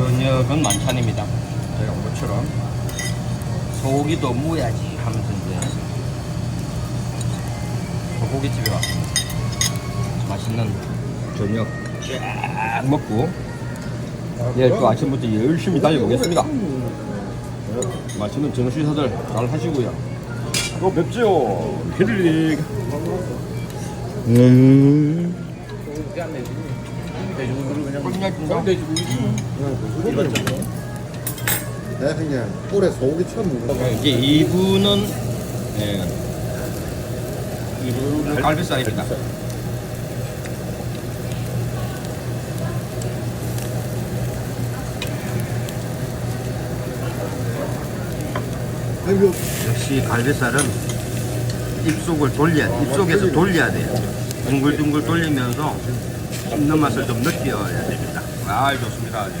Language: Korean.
저녁은 만찬입니다. 제가 온 것처럼 소고기도 무야지 하면서 이제 소고기집에 왔습니다. 맛있는 저녁 쫙 먹고 내일 또 아침부터 열심히 달려보겠습니다. 맛있는 저녁 식사들 잘 하시고요. 또 뵙죠. 피들릭. 음. 내가 그냥 올해 소고기 처음 먹는 거 이제 이분은 예, 이분은 갈비살입니다. 아이고 역시 갈비살은 입속을 돌려야 돼. 입속에서 돌려야 돼요. 둥글둥글 돌리면서 씹는 맛을 좀 느껴야 됩니다. 아, 좋습니다. 아주.